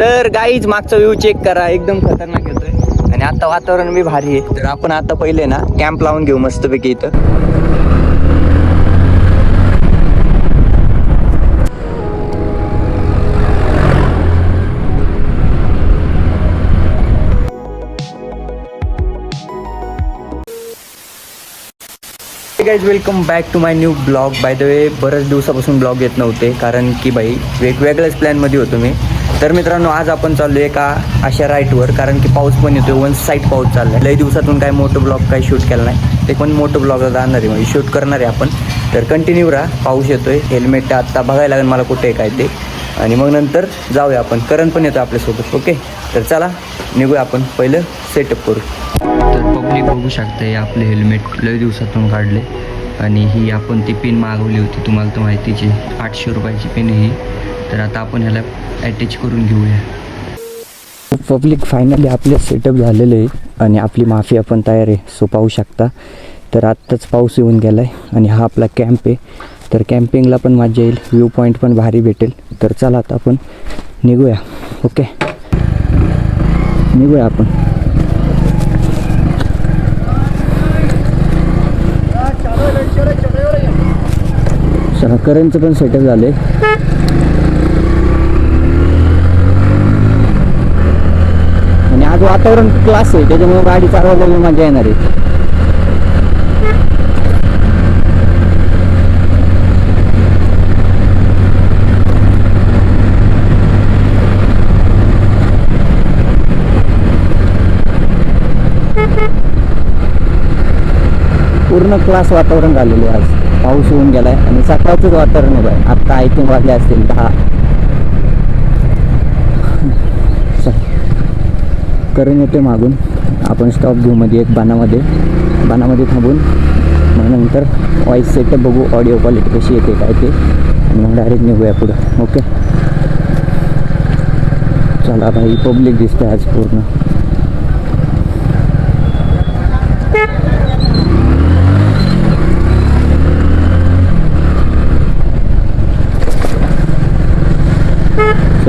तर गाईज मागचा view check करा. एकदम खतरनाक येतोय. आणि आता वातावरण बी भारी आहे. तर आपण आता पहिले ना कॅम्प लावून घेऊ मस्तपैकी इथं. Guys welcome back to my new blog by the way बऱ्याच दिवसापासून ब्लॉग येत नव्हते कारण की बाई वेगवेगळ्याच प्लॅनमध्ये होतो मी. तर मित्रांनो आज आपण चाललो आहे का अशा राईटवर कारण की पाऊस पण येतोय वन साईड पाऊस चालला आहे लई दिवसातून काय मोठं ब्लॉग काय शूट केलं नाही. ते पण मोठं ब्लॉग जाणार आहे म्हणजे शूट करणार आहे आपण. तर कंटिन्यू राहा पाऊस येतोय हेल्मेट आत्ता बघायला लागेल मला कुठे आहे काय ते. आणि मग नंतर जाऊया आपण. करण पण येतो आपल्यासोबत ओके तर चला निघूया आपण. पहिलं सेटअप करू. तर पब्लिक बघू शकते आपले हेल्मेट लय दिवसातून काढले. आणि ही आपण ती पिन मागवली होती तुम्हाला तर माहितीची आठशे रुपयाची पिन ही. तर आता आपण ह्याला अटॅच करून घेऊया. पब्लिक फायनली आपले सेटअप झालेले आहे आणि आपली माफी आपण तयार आहे सो पाहू शकता. तर आत्ताच पाऊस येऊन गेला आहे आणि हा आपला कॅम्प आहे. तर कॅम्पिंगला पण मजा येईल व्ह्यू पॉईंट पण भारी भेटेल. तर चला आता आपण निघूया ओके निघूया आपण. चला पण सेटअप झाले आणि आज वातावरण क्लास आहे त्याच्यामुळे गाडी चालवायला मजा येणार आहे. पूर्ण क्लास वातावरण झालेले आज. पाऊस होऊन गेलाय आणि सकाळचंच वातावरण आहे. आत्ता आय थिंक वाजले असतील दहा. करून येते मागून. आपण स्टॉप घेऊ मध्ये एक बाणामध्ये. बाणामध्ये थांबून. मग नंतर वॉईस सेटअप बघू ऑडिओ क्वालिटी कशी येते काय ते. आणि मग डायरेक्ट निघूया पुढं. ओके चला भाई पब्लिक दिसते आज पूर्ण.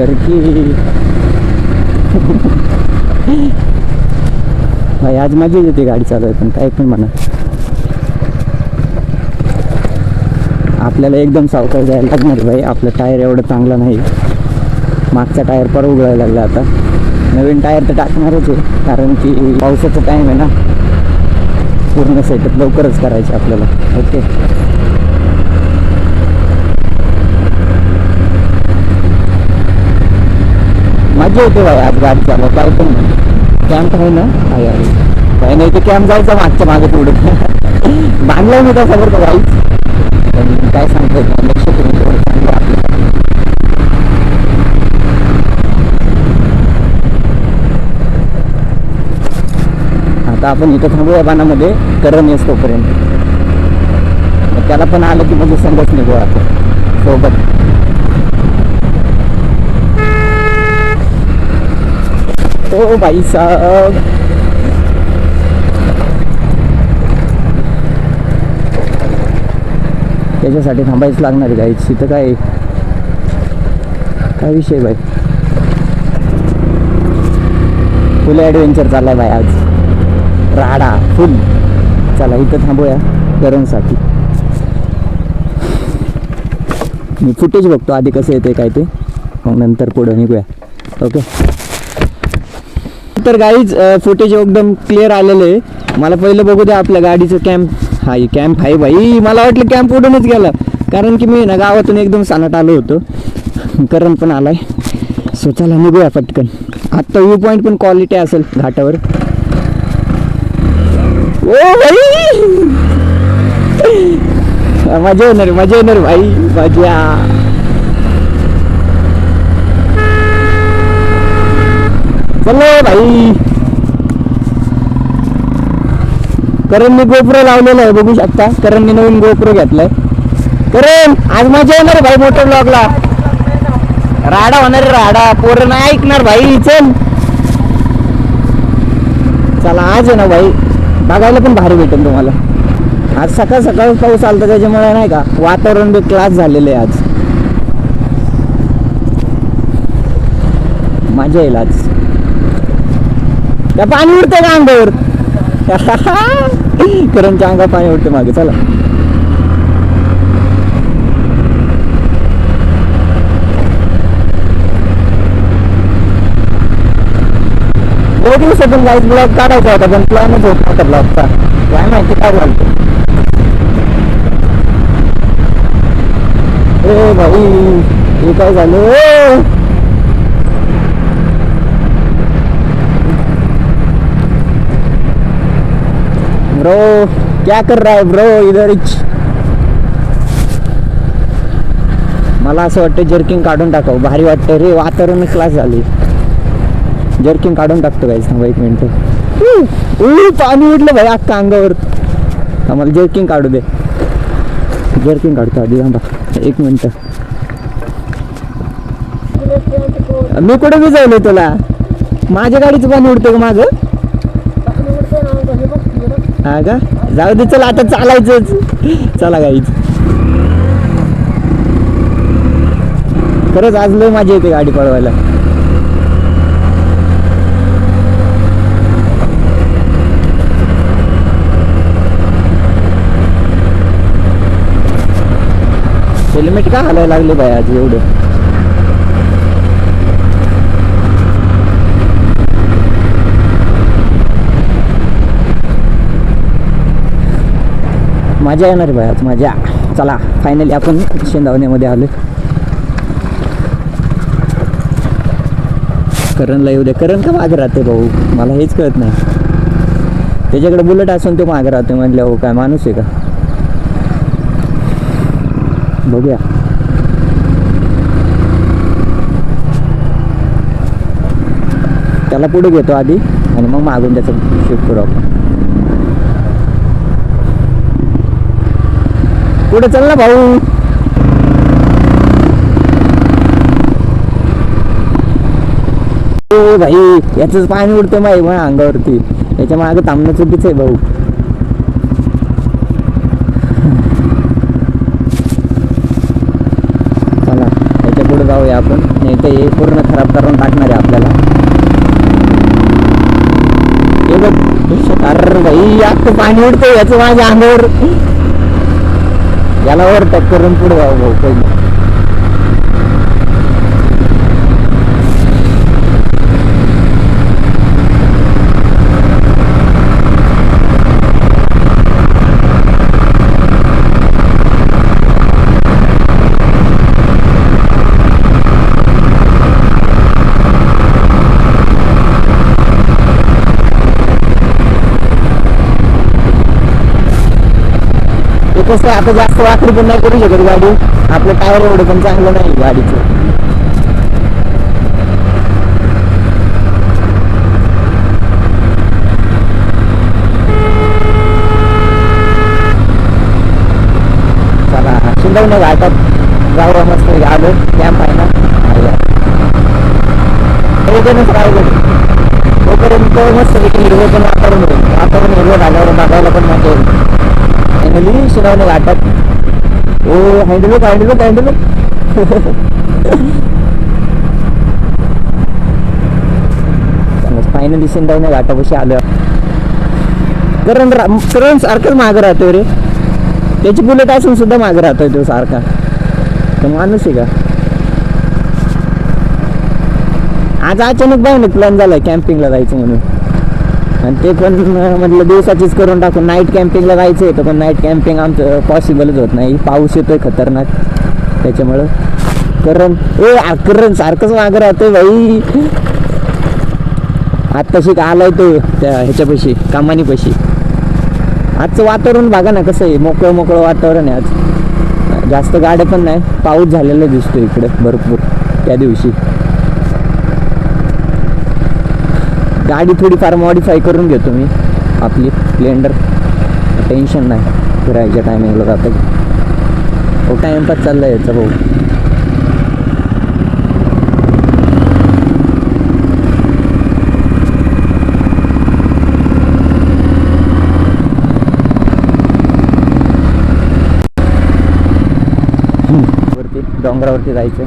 सरकी भाई आज मजा येते गाडी चालवाय पण काय पण म्हणा. आपल्याला एकदम सावकाश जायला लागणार भाई. आपलं टायर एवढं चांगलं नाही. मागचा टायर पर उघडायला लागला आता. नवीन टायर तर टाकणारच आहे कारण की पावसाचा टाईम आहे ना. पूर्ण सेटअप लवकरच करायचं आपल्याला. ओके मजा येते भाई आज गाडी चालवा काय पण कॅम्प आहे ना? काय आहे. काय नाही ते कॅम्प जायचा मागच्या मागे पुढे. बांधलाय मी तसा का गाईच पण काय सांगतो लक्ष आता आपण इथं थांबूया बाणामध्ये. करण येस तोपर्यंत. मग त्याला पण आलं की म्हणजे संघच निघू आता सोबत. ओ भाई साहब त्याच्यासाठी थांबायच लागणार आहे तिथं काय काय विषय बाई? फुल ॲडव्हेंचर चाललाय बाई आज. राडा फुल चला इथं थांबूया गरमसाठी मी फुटेज बघतो आधी कसं येते काय ते. मग नंतर पुढं निघूया. ओके तर गाईज फुटेज एकदम क्लिअर आलेलं आहे. मला पहिलं बघू द्या आपल्या गाडीचं कॅम्प हा कॅम्प आहे बाई मला वाटलं कॅम्प उडूनच गेला. कारण की मी ना गावातून एकदम सानाट आलो होतो. करण पण आलाय. सो चला निघूया पटकन. आत्ता व्ह्यू पॉईंट पण क्वालिटी असेल घाटावर. ओ भाई! मजा येणार मजा येणार भाई. मजा. चल भाई। करणने गोप्रो लावलेला आहे बघू शकता. करणने नवीन गोप्रो घेतलाय. करण आज मजा येणार भाई मोटर ब्लॉगला राडा होणार राडा. पोरं नाही ऐकणार भाई चल. चला आज आहे ना भाई. बघायला पण भारी भेटेल तुम्हाला. आज सकाळ सकाळ पाऊस आलता त्याच्यामुळे नाही का वातावरण बी क्लास झालेलं आहे आज. मजा येईल आज. त्या पाणी उडतं का अंगावर? करणच्या अंगा पाणी उडतं मागे चला. दोन दिवसातून लाइट ब्लॉग काढायचा होता पण प्लॅनच होत नव्हता ब्लॉगचा काय माहिती काय झालं. ए भाई हे काय झालं? ब्रो क्या कर रहा है ब्रो इधर? इच मला असं वाटतं जर्किंग काढून टाकाव. भारी वाटतं रे वातावरण क्लास झाली. जर्किंग काढून टाकतो काय सांगा एक मिनटं पाणी उठलं भाई अख्खा अंगावर. आम्हाला जर्किंग काढू दे. जर्किंग काढतो आधी थांबा. एक मिनटं मी कुठे भिजवलं तुला? माझ्या गाडीचं पाणी उडतं का माझं हा का? जाऊ दे चला आता चालायचंच. चला गाईच खरंच आज लय माझी येते गाडी पळवायला. हेल्मेट का हलायला लागले बाय आज एवढं? मजा येणार बाय आज मजा. चला फायनली आपण शेंदावण्यामध्ये आलो करणला येऊ दे. करण का मागे राहते भाऊ? मला हेच कळत नाही. त्याच्याकडे बुलेट असून तो मागे राहते म्हणल्या हो काय माणूस आहे का? बघूया. त्याला पुढे घेतो आधी आणि मग मागून त्याचं शिफ्ट करू आपण. पुढे चल ना भाऊ. हो भाई याच पाणी उडतं माही पण अंगावरती. याच्या मागे थांबणं चुकीचं आहे भाऊ. चला याच्यापुढे जाऊया आपण. नाही तर हे पूर्ण खराब करून टाकणार आहे आपल्याला. हे बघ अरे भाई आता पाणी उडतं याचं माझ्या अंगावर. याला वर टक करून पुढे जाऊ कसं आता जास्त वाकडी पण नाही करू शकत गाडी. आपलं टायर एवढं पण चांगलं नाही गाडीचं. चला शिंदवणे घाटात जाऊया मस्त आलो कॅम्प आहे ना? आल्या. राहिलं तोपर्यंत मस्त हिरवं पण वातावरण होईल. वातावरण हिरवं झाल्यावर बघायला पण मजा येईल. फायनली शिनावणे घाटात ओ हँडलूक हँडलूक हँडलूक फायनली शिंदावणे घाटापाशी आलं करण रा- करण सारखंच मागं राहतोय रे त्याची बुलेट असून सुद्धा मागं राहतोय तो सारखा तो माणूस आहे का आज अचानक बाय प्लॅन झालाय कॅम्पिंगला जायचं म्हणून आणि ते पण म्हटलं दिवसाचीच करून टाकून. नाईट कॅम्पिंगला जायचं होतं पण नाईट कॅम्पिंग आमचं पॉसिबलच होत नाही. पाऊस येतोय खतरनाक. त्याच्यामुळं. करण ए आकरण करण सारखंच मागं राहतोय भाई आत्ताशी का आलाय तो त्या ह्याच्यापाशी कामानीपाशी. आजचं वातावरण बघा ना कसं आहे. मोकळं मोकळं वातावरण आहे आज. जास्त गाड्या पण नाही. पाऊस झालेला दिसतो इकडे भरपूर. त्या दिवशी. गाडी थोडीफार मॉडीफाय करून घेतो मी. आपली स्प्लेंडर टेन्शन नाही. फिरायच्या टायमिंगला जातं हो टाइमपास चालला याचा भाऊ. वरती डोंगरावरती जायचं.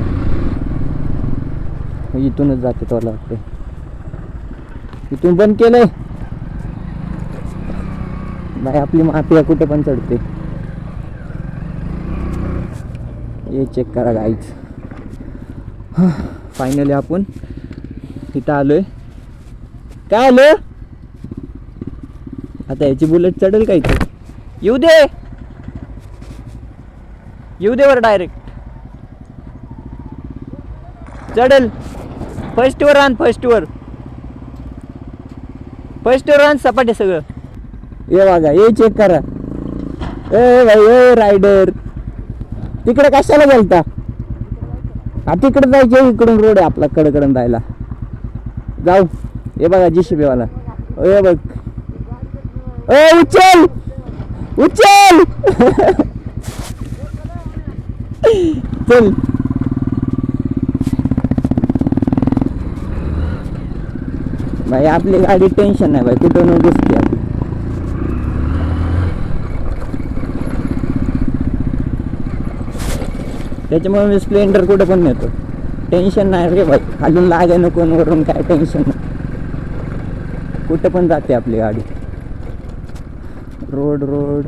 इथूनच जाते तुला वाटतं इथून बंद केलंय. नाही आपली माफिया कुठे पण चढते. हे चेक करा गाईच फायनली आपण इथं आलोय. काय आलं? आता याची बुलेट चढेल का इथे? येऊ दे. येऊ दे वर डायरेक्ट चढेल. फर्स्ट वर आण फर्स्ट वर. फर्स्ट रन आण सपाट आहे सगळं. ये बघा ये चेक करा. ए भाई ए रायडर तिकडे कशाला बोलता? हा तिकडे जायचे इकडून रोड आहे आपला कडकडून जायला. जाऊ. हे बघा जी वाला. ए बघ. ए उचल! उचल! चल. भाई आपली गाडी टेन्शन नाही भाई कुठून दिसते आपली त्याच्यामुळे मी स्प्लेंडर कुठं पण नेतो. टेन्शन नाही रे भाई खालून लागे नको वरून काय टेन्शन नाही. कुठं पण जाते आपली गाडी. Road road.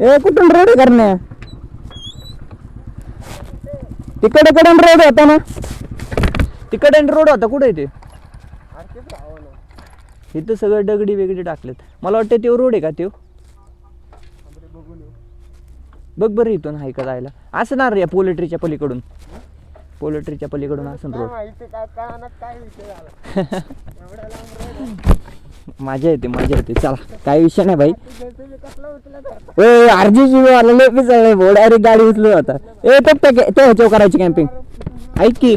ए कुठून रोड करण्या? तिकडे कडून रोड होता ना. तिकडे रोड होता कुठे ते? इथं सगळं दगडी वेगळी टाकलेत. मला वाटतं ते रोड आहे का त्यो बघ बरं इथून हाय का जायला असणार रे पोलेट्रीच्या पलीकडून. पोलेट्रीच्या पलीकडून असं रोड. मजा येते मजा येते. चला काही विषय नाही भाई. ए आरजी जी वाला लय पिसळलंय भाऊ. डायरेक्ट गाडी उचलू होता ए तो ते ते ह्याच्यावर करायची कॅम्पिंग ऐक की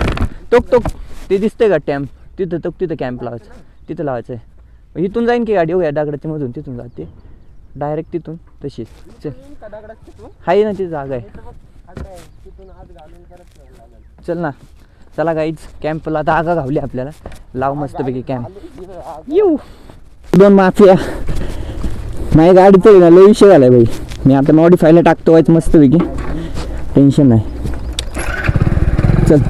तोक तोक ते दिसतंय का टॅम्प तिथं तोक तिथं कॅम्प लावायचं. तिथं लावायचं आहे इथून जाईन की गाडी हो या दगडाच्या मधून तिथून जाते. डायरेक्ट तिथून तशीच. चल. आहे ना ती जागा आहे. चल ना. चला गाईच कॅम्पला जागा घावली आपल्याला. लाव मस्तपैकी कॅम्प येऊ. दोन माफिया. माझी गाडी तरी ना लय विषय झालाय भाई मी आता मॉडीफायला टाकतो व्हायचं मस्तपैकी. टेन्शन नाही. चल.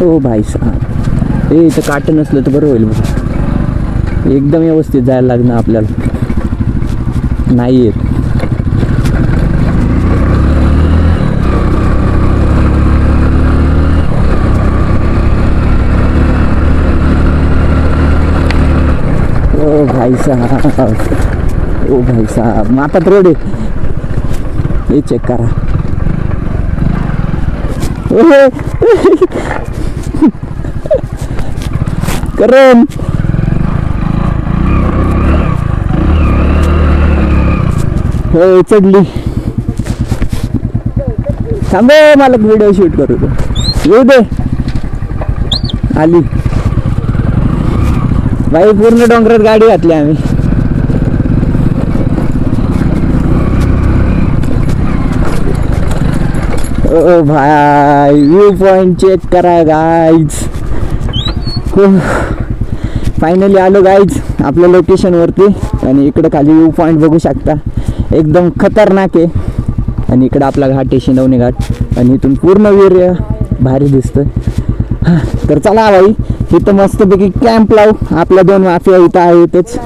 हो भाई साहेब. ए इथं काट नसलं तर बरं होईल बघा. एकदम व्यवस्थित जायला लागणार आपल्याला. नाही येत ओ भाई साहब. ओ भाई साहब. मातात रोड आहे हे चेक करा. करण. होय चढली थांबे हो, मला व्हिडिओ शूट करू दे. येऊ दे. आली. बाई पूर्ण डोंगरात गाडी घातली आम्ही. ओ भाई व्यू पॉइंट चेक करा गाईज फायनली आलो गाईज आपल्या लोकेशनवरती आणि इकडं खाली व्यू पॉईंट बघू शकता. एकदम खतरनाक आहे. आणि इकडं आपला घाट आहे शिंदवणे घाट. आणि इथून पूर्ण वीर भारी दिसतं हा, तर चला भाई इथं मस्तपैकी कॅम्प लावू. आपल्या दोन माफिया इथं आहे इथेच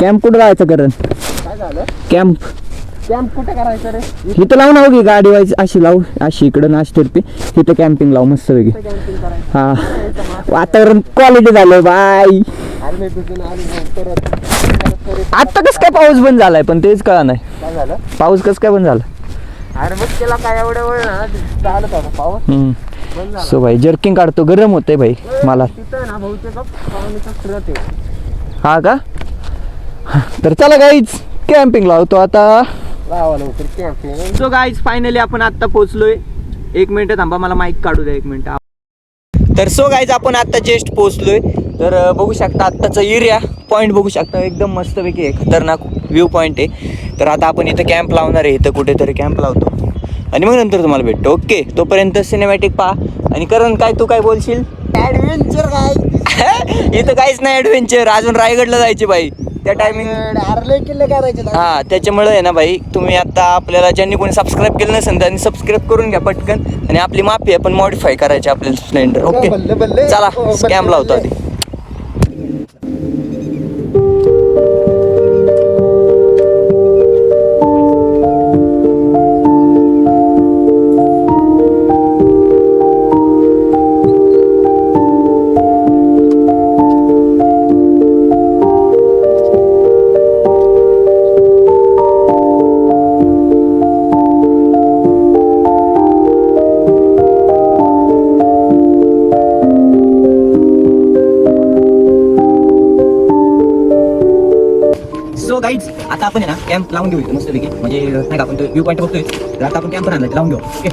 कॅम्प कुठं जायचं करण? कॅम्प कॅम्प कुठे करायचं रे? इथं लावू ना की गाडी वाईज. अशी लावू. अशी इकडं नाश तिरपी इथं कॅम्पिंग लावू मस्त करायचं. हा. वातावरण क्वालिटी झालं बाय आता कसं काय पाऊस बंद झालाय? पण तेच कळा नाही. काय झालं? पाऊस कसं काय बंद झाला? अरे मग त्याला काय एवढं वेळ ना? चालत होता पाऊस. बंद झाला. सो भाई जर्किंग काढतो. गरम होतंय भाई मला. तिथं ना बहुतेक पाहुणेचा स्रोत आहे हा का? तर चला गाईच कॅम्पिंग लावतो आता. लावा लवकर कॅम्पिंग सो गाईज फायनली आपण आत्ता पोहोचलोय. एक मिनिट थांबा मला माईक काढू द्या एक मिनिट. तर सो गाईज आपण आत्ता जस्ट पोहोचलोय. तर बघू शकता आत्ताचा एरिया पॉईंट बघू शकता. एकदम मस्तपैकी आहे. खतरनाक व्ह्यू पॉईंट आहे. तर आता आपण इथं कॅम्प लावणार आहे. इथं कुठेतरी कॅम्प लावतो. आणि मग नंतर तुम्हाला भेटतो. ओके तोपर्यंत सिनेमॅटिक पहा. आणि करण काय तू काय बोलशील? ऍडव्हेंचर काय इथं काहीच नाही ॲडव्हेंचर अजून रायगडला जायचे बाई. त्या टायमिंग किल्ले करायचे हां त्याच्यामुळे आहे ना भाई तुम्ही आता आपल्याला ज्यांनी कोणी सबस्क्राईब केलं नसेल त्यांनी सबस्क्राईब करून घ्या पटकन. आणि आपली माफी आपण मॉडिफाय करायची आपल्याला स्प्लेंडर ओके चला हो, स्कॅम लावतो आधी. कॅम्प लावून घेऊ मस्त पैकी म्हणजे नाही का आपण व्ह्यू पॉईंट बघतोय तर आता आपण कॅम्प पण आणला लावून घेऊ ओके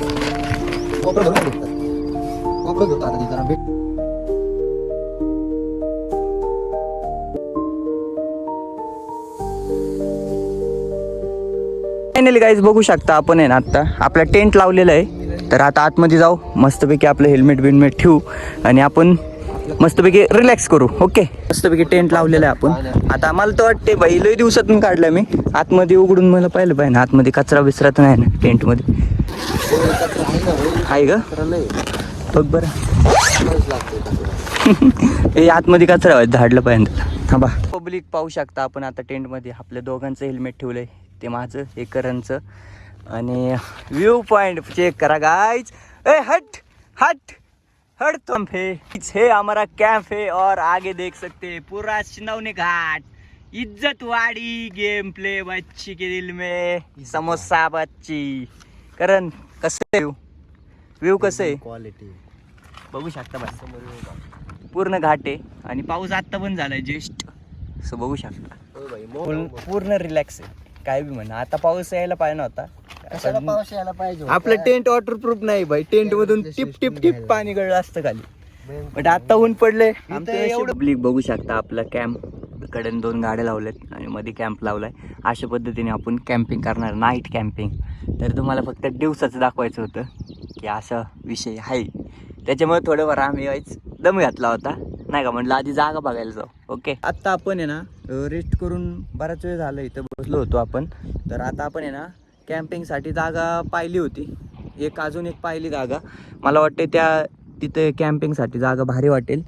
फायनली गाईज बघू शकता आपण आहे ना आता. आपला टेंट लावलेला आहे. तर आता आतमध्ये जाऊ. मस्तपैकी आपलं हेल्मेट बिल्मेट ठेवू. आणि आपण मस्तपैकी रिलॅक्स करू ओके मस्तपैकी टेंट लावलेला आहे आपण. आता आम्हाला तर वाटते बाई लई दिवसातून काढलं मी. आतमध्ये उघडून मला पाहिलं पाहिजे आतमध्ये कचरा बिचरा तर नाही ना टेंटमध्ये आहे का बघ बरं. हे आतमध्ये कचरा झाडलं पाहिजे हा बा पब्लिक पाहू शकता आपण आता टेंटमध्ये आपल्या दोघांचं हेल्मेट ठेवलं आहे ते माझं एकरांचं आणि व्ह्यू पॉईंट चेक करा गायच ए हट हट. हर तम्फे हे हमारा कैंप है और आगे देख सकते हैं पूरा सिनौने घाट। इज्जत वाड़ी गेम प्ले बच्ची के दिल में समोसा बच्ची। करण कसे व्ह्यू कसे क्वालिटी बघू शकता बस. पूर्ण घाट आहे आणि पाऊस आत्ता पण झालाय ज्येष्ठ सो बघू शकता. पूर्ण रिलॅक्स आहे. काय बी म्हणा आता पाऊस यायला पाहिजे नव्हता. पाऊस यायला पाहिजे आपलं टेंट वॉटरप्रूफ नाही भाई. टेंट मधून टिप टिप टिप पाणी गळलं असतं खाली. बट आता ऊन पडले एवढं पब्लिक बघू शकता आपला कॅम्प कडेन दोन गाड्या लावल्यात आणि मध्ये कॅम्प लावलाय. अशा पद्धतीने आपण कॅम्पिंग करणार. नाईट कॅम्पिंग तर तुम्हाला फक्त दिवसाचं दाखवायचं होतं की असा विषय आहे. त्याच्यामुळे थोडंफार आम्ही वाईच दम घातला होता. नाही का? म्हटलं आधी जागा बघायला जाऊ. ओके आत्ता आपण आहे ना रेस्ट करून बराच वेळ झाला. इथं बसलो होतो आपण. तर आता आपण आहे ना कॅम्पिंगसाठी जागा पाहिली होती. एक अजून एक पाहिली जागा. मला वाटते त्या तिथे कॅम्पिंगसाठी जागा भारी वाटेल.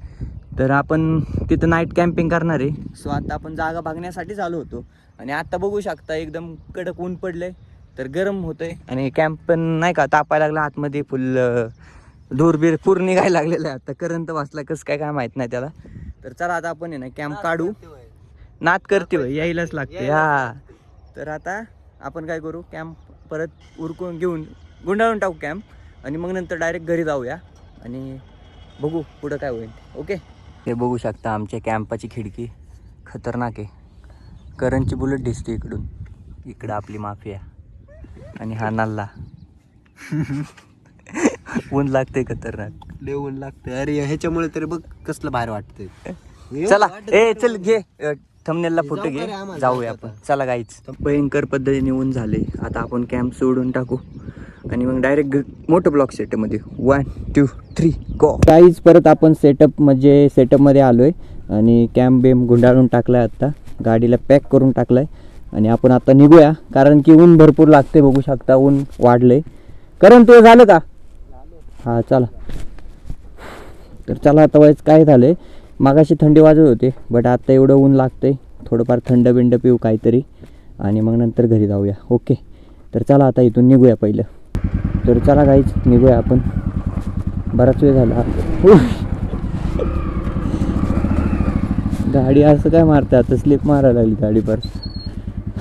तर आपण तिथं नाईट कॅम्पिंग करणार आहे. सो आता आपण जागा बघण्यासाठी आलो होतो. आणि आत्ता बघू शकता एकदम कडक ऊन पडलं आहे तर गरम होतं आहे आणि कॅम्प पण नाही का तापायला लागला आतमध्ये फुल धूरबीर पूर निघायला लागलेलं आहे. आता करंत वाचला कसं काय काय माहीत नाही त्याला. तर चला आता आपण आहे ना कॅम्प काढू. नात करते यायलाच लागते हा. तर आता आपण काय करू? कॅम्प परत उरकून घेऊन गुंडाळून टाकू कॅम्प आणि मग नंतर डायरेक्ट घरी जाऊया आणि बघू पुढं काय होईल. ओके हे बघू शकता आमच्या कॅम्पाची खिडकी. खतरनाक आहे. करंटची बुलेट दिसते इकडून. इकडं आपली माफिया आणि हा नाल्ला. ऊन लागते खतरनाक. लय ऊन लागते अरे ह्याच्यामुळे तरी बघ कसलं बाहेर वाटतंय. चला. ए चल घे. थमनेलला फोटो घे. जाऊया आपण. चला गाईच भयंकर पद्धतीने ऊन झाले. आता आपण कॅम्प सोडून टाकू. आणि मग डायरेक्ट मोठं ब्लॉक सेटमध्ये वन टू थ्री गो काहीच परत आपण सेटअप म्हणजे सेटअपमध्ये आलो आहे आणि कॅम्प बेम गुंडाळून टाकलाय आत्ता गाडीला पॅक करून टाकलाय. आणि आपण आता निघूया. कारण की ऊन भरपूर लागते बघू शकता. ऊन वाढलं आहे कारण ते झालं का? हां चला. तर चला आता वाईज काय झालं आहे मागाशी थंडी वाजत होते बट आत्ता एवढं ऊन लागतं आहे थोडंफार थंड बिंड पिऊ काहीतरी. आणि मग नंतर घरी जाऊया. ओके तर चला आता इथून निघूया पहिलं. तर चला काहीच निघूया आपण. बराच वेळ झाला. गाडी असं काय मारते? आता स्लिप मारायला लागली गाडी पर.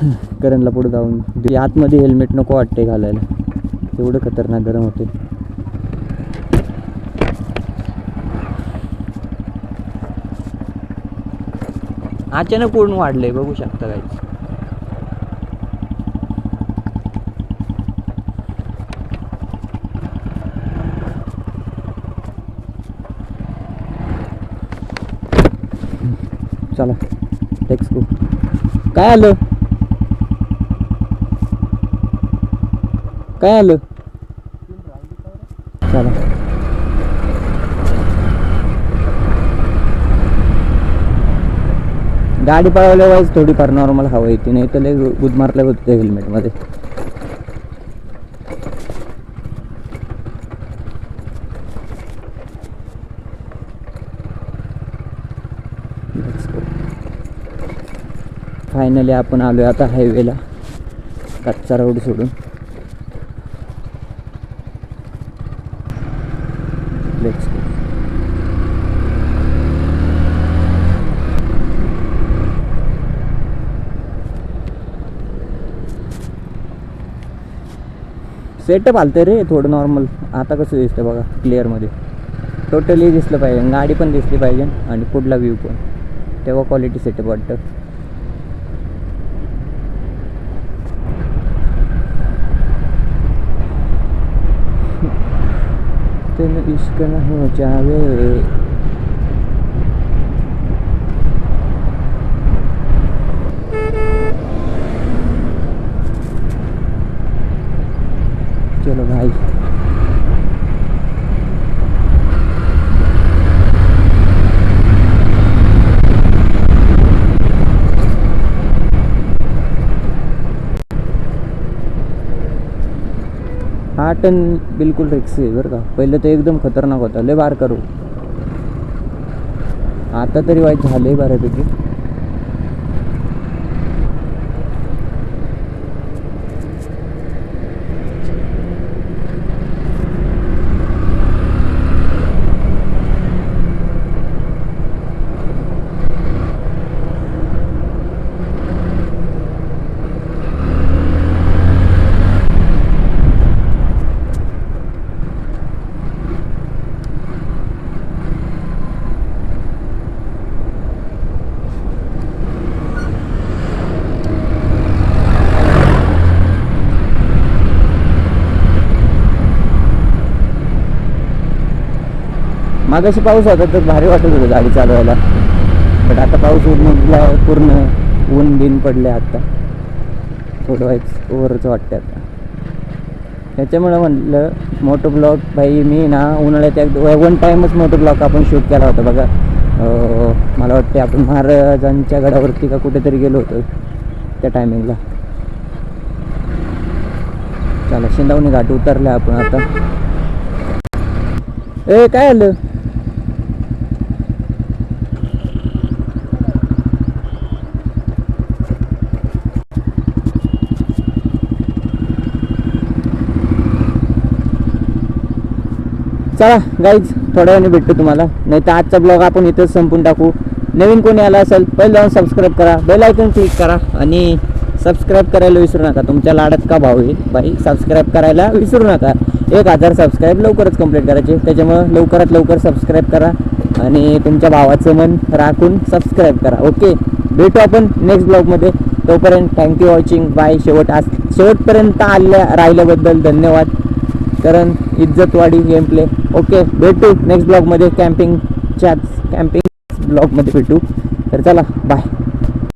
करणला पुढे जाऊन. आतमध्ये हेल्मेट नको वाटते घालायला. एवढं खतरनाक गरम होते अचानक पूर्ण वाढलंय बघू शकता काही चला टेक्स बुक काय आलं? काय आलं? चला. गाडी पळवल्या वाईज थोडीफार नॉर्मल हवा येते. नाही तर लय गुद मारल्या होतं हेल्मेटमध्ये फायनली आपण आलोय आता हायवेला कच्चा रोड सोडून लेट्स गो सेटअप आलतं रे थोडं नॉर्मल आता कसं दिसतं बघा क्लिअरमध्ये टोटली दिसलं पाहिजे. गाडी पण दिसली पाहिजे आणि पुढला व्ह्यू पण. तेव्हा क्वालिटी सेटअप वाटतं. तेन इश्क नाही हो जावे चलो भाई हा टन बिलकुल रिक्स आहे बरं का. पहिलं तर एकदम खतरनाक होता. लय बार करू. आता तरी वाईट झालं आहे बऱ्यापैकी. मागाशी पाऊस होता तर भारी वाटत होतं गाडी चालवायला. बट आता पाऊस उडला पूर्ण ऊन बिन पडले आता. थोडं वाईट ओव्हरच वाटतं आता. त्याच्यामुळं म्हटलं मोटो ब्लॉग भाई मी ना उन्हाळ्यात एक वन टाईमच मोटो ब्लॉग आपण शूट केला होता. बघा मला वाटते आपण महाराजांच्या गडावरती का कुठेतरी गेलो होतो त्या टायमिंगला चला शिंदावणी घाट उतरला आपण आता. ए काय आलं? चला गाईज थोड्या वेळाने भेटतो तुम्हाला. नाही तर आजचा ब्लॉग आपण इथंच संपून टाकू. नवीन कोणी आला असेल पहिले जाऊन सबस्क्राईब करा. बेल आयकन क्लिक करा आणि सबस्क्राईब करायला विसरू नका. तुमच्या लाडात का भाव आहे? बाई सबस्क्राईब करायला विसरू नका. एक हजार सबस्क्राईब लवकरच कंप्लीट करायचे. त्याच्यामुळं लवकरात लवकर सबस्क्राईब करा आणि तुमच्या भावाचं मन राखून सबस्क्राईब करा. ओके भेटू आपण नेक्स्ट ब्लॉगमध्ये तोपर्यंत थँक्यू वॉचिंग बाय शेवट आज शेवटपर्यंत आल्या राहिल्याबद्दल धन्यवाद. कारण इज्जतवाडी गेम प्ले ओके भेटू नेक्स्ट ब्लॉगमध्ये कॅम्पिंगच्याच कॅम्पिंग ब्लॉगमध्ये भेटू. तर चला बाय